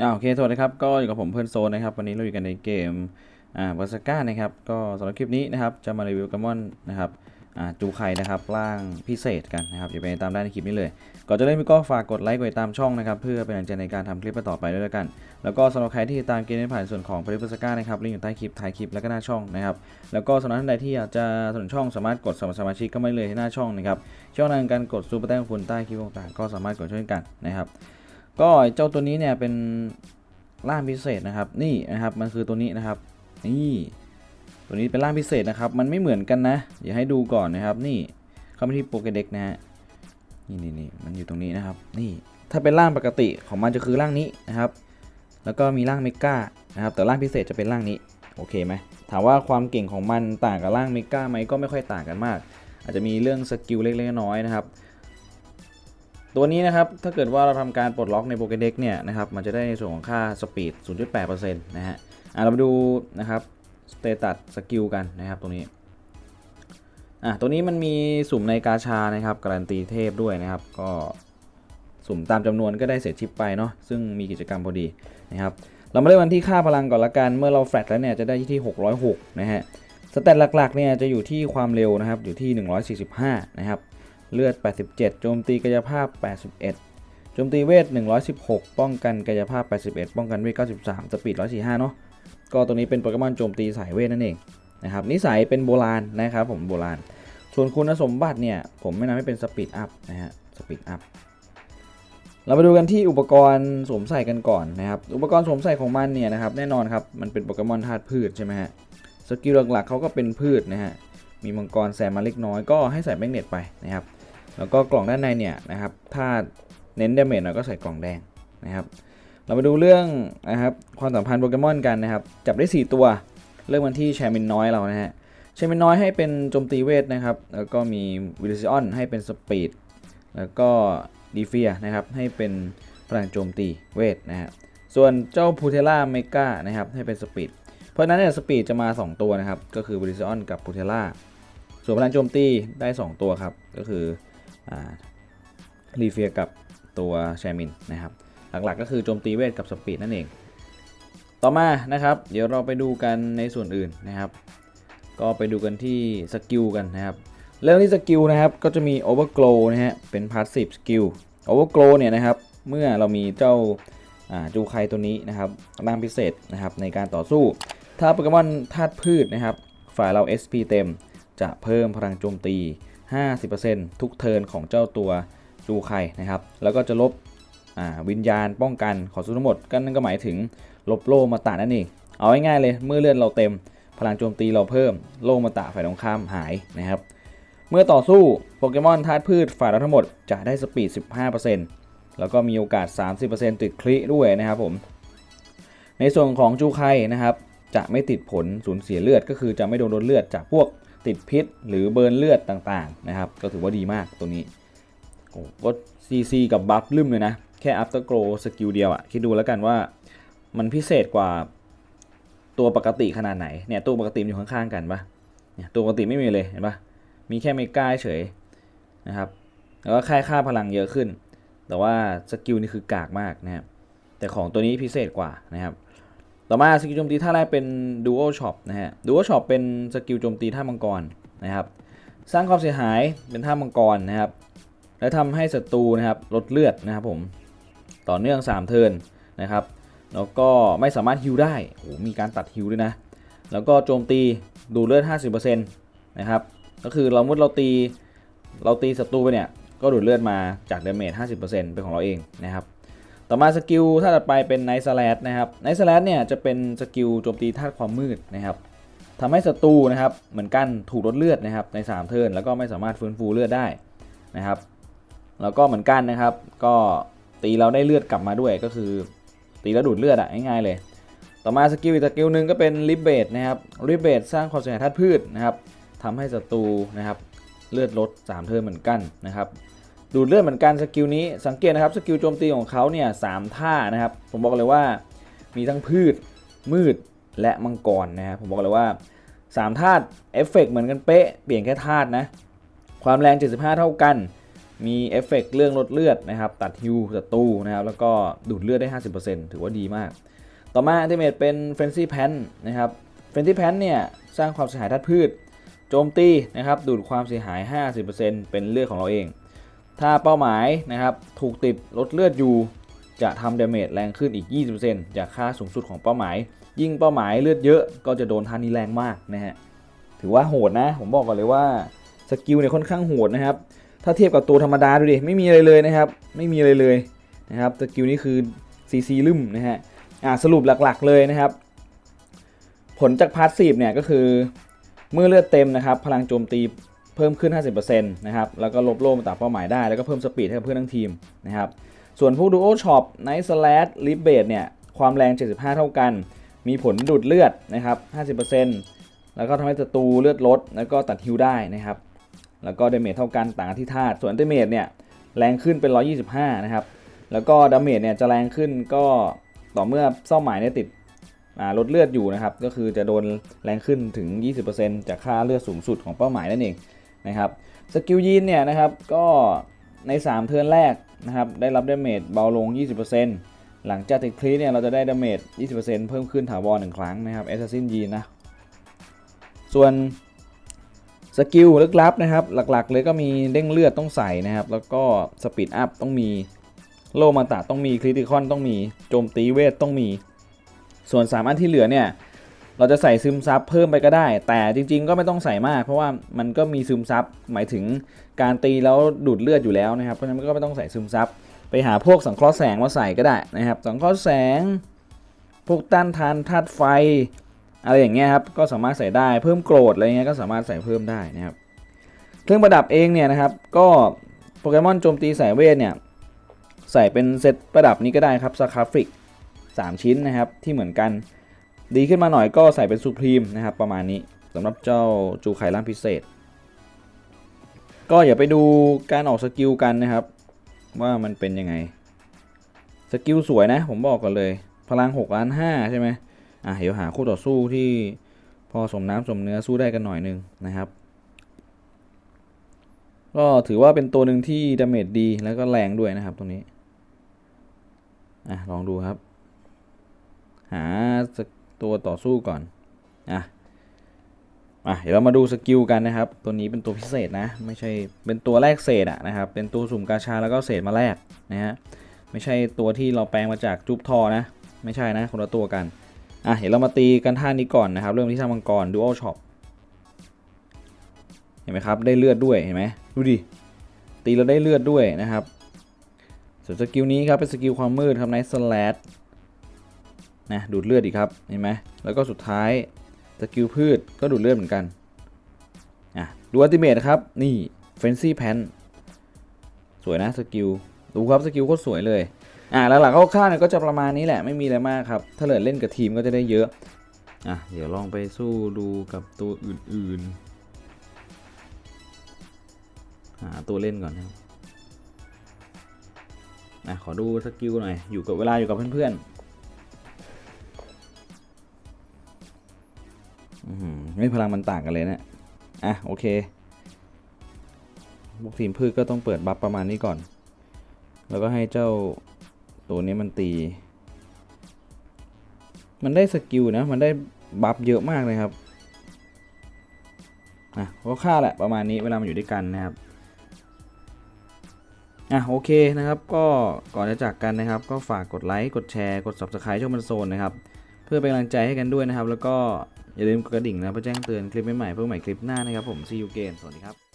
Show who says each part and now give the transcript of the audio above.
Speaker 1: อ่าโอเคสวัสดีครับ ก็อยู่กับผมเพื่อนโซนนะครับ วันนี้เราอยู่กันในเกมอ่าบาสก้านะครับ ก็สำหรับคลิปนี้นะครับ จะมารีวิวกัมมอนนะครับอ่าจูไคนะครับร่างพิเศษกันนะครับอย่าไปตามได้ในคลิปนี้เลย ก่อนจะเล่นก็ฝากกดไลค์กดติดตามช่องนะครับ เพื่อเป็นกำลังใจในการทำคลิปต่อไปด้วยกัน แล้วก็สำหรับใครที่ติดตามเกมในผ่านส่วนของพาริบาสก้านะครับลิงก์อยู่ใต้คลิปท้ายคลิปแล้วก็หน้าช่องนะครับ แล้วก็สำหรับท่านใดที่อยากจะสนับสนุนช่องสามารถกดสมัครสมาชิกก็ไม่เลยที่หน้าช่องนะครับช่องทางการกดซูเปอร์แต้มคุณใต้คลิปต่างๆก็สามารถกดช่วยกันนะครับ ก็เจ้าตัวนี้เนี่ยเป็นร่างพิเศษนะครับ นี่นะครับมันคือตัวนี้นะครับ นี่ ตัวนี้เป็นร่างพิเศษนะครับ มันไม่เหมือนกันนะอย่าให้ดูก่อนนะครับ นี่เข้าไปที่โปรเกเด็กนะฮะนี่นี่นี่มันอยู่ตรงนี้นะครับ นี่ถ้าเป็นร่างปกติของมันจะคือร่างนี้นะครับ แล้วก็มีร่างเมกานะครับ แต่ร่างพิเศษจะเป็นร่างนี้โอเคไหมถามว่าความเก่งของมันต่างกับร่างเมกาไหมก็ไม่ค่อยต่างกันมาก อาจจะมีเรื่องสกิลเล็กๆน้อยๆนะครับ ตัวนี้นะครับ ถ้าเกิดว่าเราทำการปลดล็อกในโปรเกเด็กเนี่ยนะครับ มันจะได้ในส่วนของค่าสปีด 0.8%นะฮะอะเรามาดูนะครับสเตตัสสกิลกันนะครับตรงนี้อะตัวนี้มันมีสุ่มในกาชานะครับ การันตีเทพด้วยนะครับ ก็สุ่มตามจำนวนก็ได้เศษชิปไปเนาะซึ่งมีกิจกรรมพอดีนะครับ เรามาเริ่มกันที่ค่าพลังก่อนละกัน เมื่อเราแฟลตแล้วเนี่ยจะได้ที่ 606 นะฮะสเตตหลักๆเนี่ยจะอยู่ที่ความเร็วนะครับอยู่ที่ 145 นะครับ เลือด 87 โจมตีกายภาพ 81 โจมตีเวท 116 ป้องกันกายภาพ 81 ป้องกันเวท 93 สปีด 145 เนาะ ก็ตัวนี้เป็นโปเกมอนโจมตีสายเวทนั่นเองนะครับ นิสัยเป็นโบราณนะครับผมโบราณ ส่วนคุณสมบัติเนี่ย ผมไม่นำให้เป็นสปีดอัพนะฮะ สปีดอัพ เรามาดูกันที่อุปกรณ์สวมใส่กันก่อนนะครับ อุปกรณ์สวมใส่ของมันเนี่ยนะครับ แน่นอนครับ มันเป็นโปเกมอนธาตุพืชใช่ไหมฮะ สกิลหลักๆเขาก็เป็นพืชนะฮะ มีมังกรแซมมาเล็กน้อยก็ให้ใส่แมกเนตไปนะครับ แล้วก็กล่องด้านในเนี่ยนะครับ ถ้าเน้นดาเมจหน่อยก็ใส่กล่องแดงนะครับ เรามาดูเรื่องนะครับความสัมพันธ์โปเกมอนกันนะครับ จับได้ 4 ตัว เริ่มกันที่แชร์มินน้อยเรานะฮะแชร์มินน้อยให้เป็นโจมตีเวทนะครับ แล้วก็มีวิลิซิออนให้เป็นสปีด แล้วก็ดีเฟียนะครับให้เป็นพลังโจมตีเวทนะฮะ ส่วนเจ้าพูเทล่าเมกานะครับให้เป็นสปีด เพราะฉะนั้นเนี่ยสปีดจะมา 2 ตัวนะครับ ก็คือวิลิซิออนกับพูเทล่า ส่วนพลังโจมตีได้ 2 ตัวครับ ก็คือ รีเฟียกับตัวแชมินนะครับ หลักๆก็คือโจมตีเวทกับสปีดนั่นเอง ต่อมานะครับ เดี๋ยวเราไปดูกันในส่วนอื่นนะครับ ก็ไปดูกันที่สกิลกันนะครับ เรื่องที่สกิลนะครับก็จะมี Overglow นะฮะ เป็น Passive Skill Overglow เนี่ยนะครับ เมื่อเรามีเจ้าจูไคตัวนี้นะครับร่างพิเศษนะครับในการต่อสู้ ถ้าโปเกมอนธาตุพืชนะครับ ฝ่ายเรา SP เต็มจะเพิ่มพลังโจมตี 50%ทุกเทิร์นของเจ้าตัวจูไคนะครับ แล้วก็จะลบวิญญาณป้องกันของสู้ทั้งหมดก็นั่นก็หมายถึงลบโลมาตานั่นเอง เอาง่ายๆเลย เมื่อเลือดเราเต็ม พลังโจมตีเราเพิ่ม โลมาตาฝ่ายตรงข้ามหายนะครับ เมื่อต่อสู้โปเกมอนธาตุพืชฝ่ายเราทั้งหมดจะได้สปีด 15%แล้วก็มีโอกาส 30%ติดคลิด้วยนะครับผม ในส่วนของจูไคนะครับจะไม่ติดผลสูญเสียเลือดก็คือจะไม่โดนลดเลือดจากพวก ติดพิษหรือเบิร์นเลือดต่างๆนะครับก็ถือว่าดีมากตัวนี้โอ้ก็ซีซีกับบัฟลืมเลยนะ แค่ after glow สกิลเดียวอะคิดดูแล้วกันว่ามันพิเศษกว่าตัวปกติขนาดไหนเนี่ยตัวปกติอยู่ข้างๆกันปะเนี่ยตัวปกติไม่มีเลยเห็นปะมีแค่เมกาเฉยนะครับแล้วก็ค่าค่าพลังเยอะขึ้น แต่ว่าสกิลนี่คือกากมากนะครับแต่ของตัวนี้พิเศษกว่านะครับ ต่อมาสกิลโจมตีท่าแรกเป็น Dual Shop นะฮะ Dual Shop เป็นสกิลโจมตีท่ามังกรนะครับ สร้างความเสียหายเป็นท่ามังกรนะครับ และทำให้ศัตรูนะครับลดเลือดนะครับผม ต่อเนื่อง 3 เทิร์นนะครับ แล้วก็ไม่สามารถฮิวได้โอ้มีการตัดฮิวด้วยนะ แล้วก็โจมตีดูดเลือด 50%นะครับ ก็คือเรามุดเราตีเราตีศัตรูไปเนี่ย ก็ดูดเลือดมาจากเดเมจ50%เป็นของเราเองนะครับ ต่อมาสกิลถ้าถัดไปเป็นไนท์สแลดนะครับไนท์สแลดเนี่ยจะเป็นสกิลโจมตีธาตุความมืดนะครับทำให้ศัตรูนะครับเหมือนกันถูกลดเลือดนะครับใน 3 เทิร์นแล้วก็ไม่สามารถฟื้นฟูเลือดได้นะครับแล้วก็เหมือนกันนะครับ ก็ตีเราได้เลือดกลับมาด้วยก็คือ ตีแล้วดูดเลือดอะง่ายๆเลย ต่อมาสกิลอีกสกิลหนึ่งก็เป็นริบเบดนะครับริบเบดสร้างความเสียหายธาตุพืชนะครับทำให้ศัตรูนะครับเลือดลด 3 เทิร์นเหมือนกันนะครับ ดูดเลือดเหมือนกันสกิลนี้สังเกตนะครับสกิลโจมตีของเขาเนี่ยสามท่านะครับ ผมบอกเลยว่ามีทั้งพืช มืดและมังกรนะครับผมบอกเลยว่า3ธาตุเอฟเฟกเหมือนกันเป๊ะเปลี่ยนแค่ธาตุนะ ความแรง 75 เท่ากัน มีเอฟเฟกต์เรื่องลดเลือดนะครับ ตัดฮิวศัตรูนะครับ แล้วก็ดูดเลือดได้ 50%ถือว่าดีมาก ต่อมาอัลติเมทเป็นเฟนซี่แพนนะครับเฟนซี่แพนเนี่ยสร้างความเสียหายทัดพืช โจมตีนะครับ ดูดความเสียหาย 50%เป็นเลือดของเราเอง ถ้าเป้าหมายนะครับถูกติดลดเลือดอยู่ จะทำดาเมจแรงขึ้นอีก 20%จากค่าสูงสุดของเป้าหมาย ยิ่งเป้าหมายเลือดเยอะก็จะโดนทานี้แรงมากนะฮะถือว่าโหดนะ ผมบอกก่อนเลยว่าสกิลเนี่ยค่อนข้างโหดนะครับถ้าเทียบกับตัวธรรมดาดูดิไม่มีอะไรเลยนะครับ ไม่มีอะไรเลยนะครับสกิลนี้คือซีซีลึมนะฮะอ่าสรุปหลักๆเลยนะครับ ผลจากพาสซีฟเนี่ยก็คือเมื่อเลือดเต็มนะครับ พลังโจมตี เพิ่มขึ้น 50%นะครับแล้วก็ลบโล่มาตามเป้าหมายได้แล้วก็เพิ่มสปีดให้กับเพื่อนทั้งทีมนะครับส่วนพวกดูโอช็อปไนท์สแลดลิฟเบดเนี่ยความแรง 75 เท่ากัน มีผลดูดเลือดนะครับ 50%แล้วก็ทำให้ศัตรูเลือดลด แล้วก็ตัดฮิวได้นะครับ แล้วก็เดเมจเท่ากันต่างที่ธาตุส่วนดเมจเนี่ยแรงขึ้นเป็น 125 นะครับ แล้วก็ดาเมจเนี่ยจะแรงขึ้นก็ต่อเมื่อเป้าหมายเนี่ยติดลดเลือดอยู่นะครับ ก็คือจะโดนแรงขึ้นถึง 20%จากค่าเลือดสูงสุดของเป้าหมายนั่นเอง นะครับสกิลยีนเนี่ยนะครับก็ใน 3 เทิร์นแรกนะครับได้รับดาเมจเบาลง 20%หลังจากติดคลีเนี่ยเราจะได้ดาเมจ 20%เพิ่มขึ้นถาวรหนึ่งครั้งนะครับแอสซัสซินยีนนะส่วนสกิลลึกลับนะครับหลักๆ เลยก็มีเด้งเลือดต้องใส่นะครับ แล้วก็สปีดอัพต้องมีโลมาตาต้องมีคริติคอนต้องมีโจมตีเวทต้องมี ส่วน 3 อันที่เหลือเนี่ย เราจะใส่ซึมซับเพิ่มไปก็ได้ แต่จริง ๆ ก็ไม่ต้องใส่มาก เพราะว่ามันก็มีซึมซับหมายถึงการตีแล้วดูดเลือดอยู่แล้วนะครับ เพราะฉะนั้นก็ไม่ต้องใส่ซึมซับไปหาพวกสังเคราะห์แสงมาใส่ก็ได้นะครับ สังเคราะห์แสง พวกต้านทานธาตุไฟ อะไรอย่างเงี้ยครับก็สามารถใส่ได้เพิ่มโกรธอะไรเงี้ยก็สามารถใส่เพิ่มได้นะครับเครื่องประดับเองเนี่ยนะครับ ก็โปเกมอนโจมตีสายเวทเนี่ยใส่เป็นเซตประดับนี้ก็ได้ครับสคาฟิก3 ชิ้นนะครับที่เหมือนกัน ดีขึ้นมาหน่อยก็ใส่เป็นซูพรีมนะครับประมาณนี้สำหรับเจ้าจูไข่ล่างพิเศษ ก็อย่าไปดูการออกสกิลกันนะครับ ว่ามันเป็นยังไง สกิลสวยนะ ผมบอกก่อนเลย พลัง6ล้าน5ใช่ไหมอะเดี๋ยวหาคู่ต่อสู้ที่พอสมน้ำสมเนื้อสู้ได้กันหน่อยนึงนะครับก็ถือว่าเป็นตัวหนึ่งที่ดาเมจดีแล้วก็แรงด้วยนะครับตรงนี้ อะ ลองดูครับ หาส ตัวต่อสู้ก่อนอะอะเดี๋ยวเรามาดูสกิลกันนะครับ ตัวนี้เป็นตัวพิเศษนะ ไม่ใช่เป็นตัวแรกเศษอะนะครับ เป็นตัวสุ่มกาชาแล้วก็เศษมาแรกนะฮะ ไม่ใช่ตัวที่เราแปลงมาจากจุบทอนะ ไม่ใช่นะคนละตัวกัน อะเดี๋ยวเรามาตีกันท่านี้ก่อนนะครับ เริ่มที่ท่ามังกร Dual Shop เห็นไหมครับ ได้เลือดด้วยเห็นไหมดูดิ ตีเราได้เลือดด้วยนะครับส่วนสกิลนี้ครับเป็นสกิลความมืดครับไนท์สแลด นะดูดเลือดอีกครับเห็นไหมแล้วก็สุดท้ายสกิลพืชก็ดูดเลือดเหมือนกันอะดูอัลติเมทครับนี่เฟนซี่แพนสวยนะสกิลดูครับสกิลโคตรสวยเลยอะหลักๆคร่าวๆเนี่ยก็จะประมาณนี้แหละไม่มีอะไรมากครับ ถ้าเลือเล่นกับทีมก็จะได้เยอะอะเดี๋ยวลองไปสู้ดูกับตัวอื่นๆหาตัวเล่นก่อนครับนะขอดูสกิลหน่อยอยู่กับเวลาอยู่กับเพื่อนๆ ไม่พลังมันต่างกันเลยเนะี่ยอะโอเคพวกทีมพืชก็ต้องเปิดบัฟประมาณนี้ก่อน แล้วก็ให้เจ้าตัวนี้มันตี มันได้สกิลนะ มันได้บัฟเยอะมากเลยครับ อะก็ค่าแหละประมาณนี้เวลามันอยู่ด้วยกันนะครับ อะโอเคนะครับก็ก่อนจะจากกันนะครับ ก็ฝากกดไลค์กดแชร์กด subscribe ช่องมันโซนนะครับ เพื่อเป็นกำลังใจให้กันด้วยนะครับ แล้วก็ อย่าลืมกดกระดิ่งนะเพื่อแจ้งเตือนคลิปใหม่ๆเพื่อใหม่คลิปหน้านะครับผมซีอูเกนสวัสดีครับ